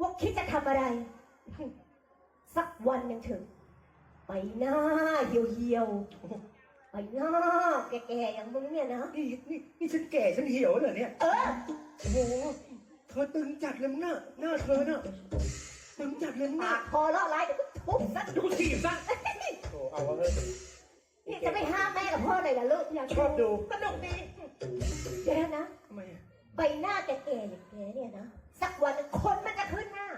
ว่าคิดจะทำอะไร สักวันหนึ่งเถอะไปหน้าเหี่ยวๆไปหน้าแก่ๆอย่างมึงเนี่ยนะ นี่นี่นี่ฉันแก่ฉันเหี่ยวเหรอเนี่ยเออโอ้โหเธอตึงจัดเลยมึงน่ะหน้าเธอน่ะตึงจัดเลยมึงปาน่ะกคอเลาะร้ายเดี๋ยวก็ทุบซะดูถีบซะโอ้เอาเลยนี่จะไม่ห้ามแม่กับพ่อเลยล่ะลูกอยากชอบดูสนุกดีเดี๋ยวนะทำไมอะใบหน้าแก่ๆอย่างแกเนี่ยนะ สักวันหนึ่งคนมันจะขึ้นหน้า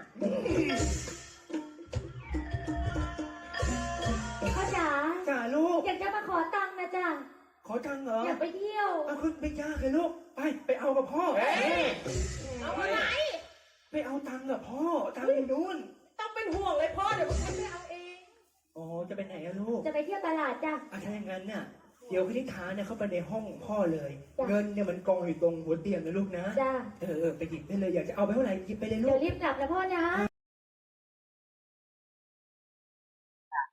พ่อจ๋าจ่าลูก อยากจะมาขอตังค์นะจ๊ะขอตังค์เหรออยากไปเที่ยว เอาขึ้นไม่ยากเลยลูก ไปไปเอากับพ่อเอามาไหนไปเอาตังค์กับพ่อ ตังค์อยู่นู้นต้องเป็นห่วงเลยพ่อเดี๋ยวฉันไปเอาเอง อ๋อ จะไปไหนอะลูกจะไปเที่ยวตลาดจ้ะ อาถ้าอย่างนั้นน่ะเดี๋ยวพิธิฐานเนี่ยเข้าไปในห้องของพ่อเลย จ้ะ เงินเนี่ยมันกองอยู่ตรงหัวเตียงนะลูกนะจ้ะเออเออไปหยิบได้เลยอยากจะเอาไปเท่าไหร่หยิบไปเลยลูเดี๋ยกวรีบกลับนะพ่อนะ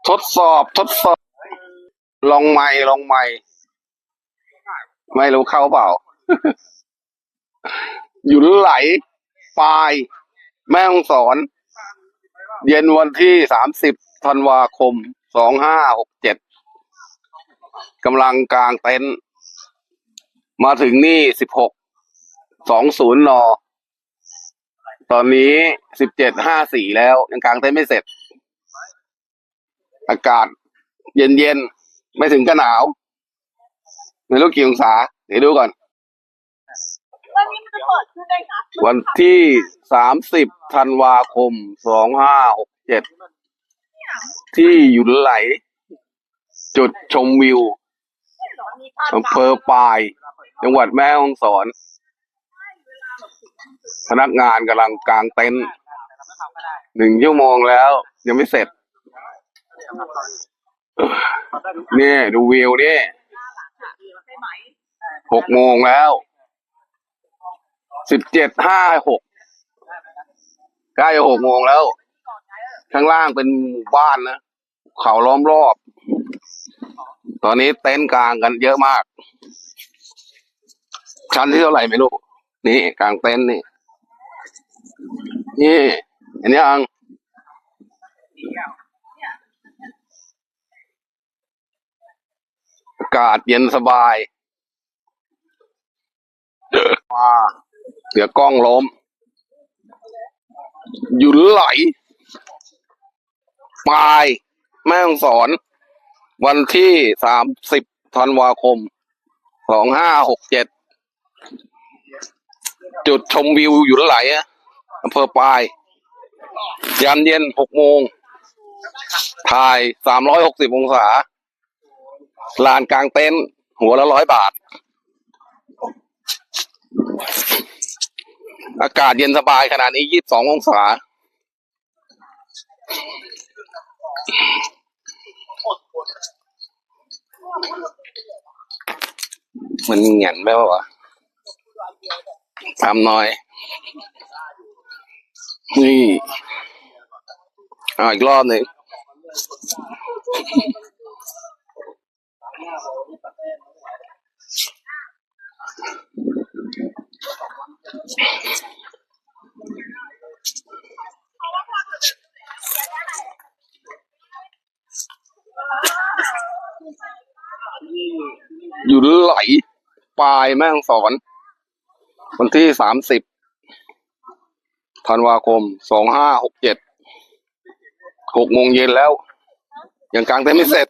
ทดสอบทดสอบ ลองไม่ลองไม่ไม่รู้เข้าเปล่า หยุนไหลปลาย แม่ฮ่องสอน เย็นวันที่สามสิบธันวาคมสองห้าหกเจ็ด กำลังกลางเต็นท์มาถึงนี่สิบหกสองศูนย์นอ ตอนนี้สิบเจ็ดห้าสี่แล้วยังกลางเต็นท์ไม่เสร็จ อากาศเย็นๆไม่ถึงกับหนาว ไม่รู้กี่องศา เดี๋ยวดูก่อน วันที่สามสิบธันวาคมสองห้าหกเจ็ดที่หยุนไหล จุดชมวิวอำเภอปาย จังหวัดแม่ฮ่องสอน พนักงานกำลังกางเต็นท์หนึ่งชั่วโมงแล้ว ยังไม่เสร็จ นี่ ดูวิวนี่หกโมงแล้วสิบเจ็ดห้าหกใกล้จะหกโมงแล้ว ข้างล่างเป็นหมู่บ้านนะ เขาล้อมรอบ ตอนนี้เต็นท์กลางกันเยอะมาก ชั้นที่เท่าไหร่ไม่รู้ นี่กลางเต็นท์นี่ นี่เห็นยังอากาศเย็นสบายมาเสือกล้องล้มหยุนไหลปลาย แม่ฮ่องสอน วันที่สามสิบธันวาคมสองห้าหกเจ็ดจุดชมวิวหยุนไหลอะอำเภอปลาย ยามเย็นหกโมง ถ่ายสามร้อยหกสิบองศา ลานกลางเต็นท์หัวละร้อยบาท อากาศเย็นสบายขนาดนี้ยี่สิบสององศา มันเหงียนไหมวะทำหน่อย นี่เอาอีกรอบหนึ่ง อยู่ไหลปลายแม่งสอน วันที่สามสิบธันวาคมสองห้าหกเจ็ดหกโมงเย็นแล้ว ยังกลางเต็มไม่เสร็จ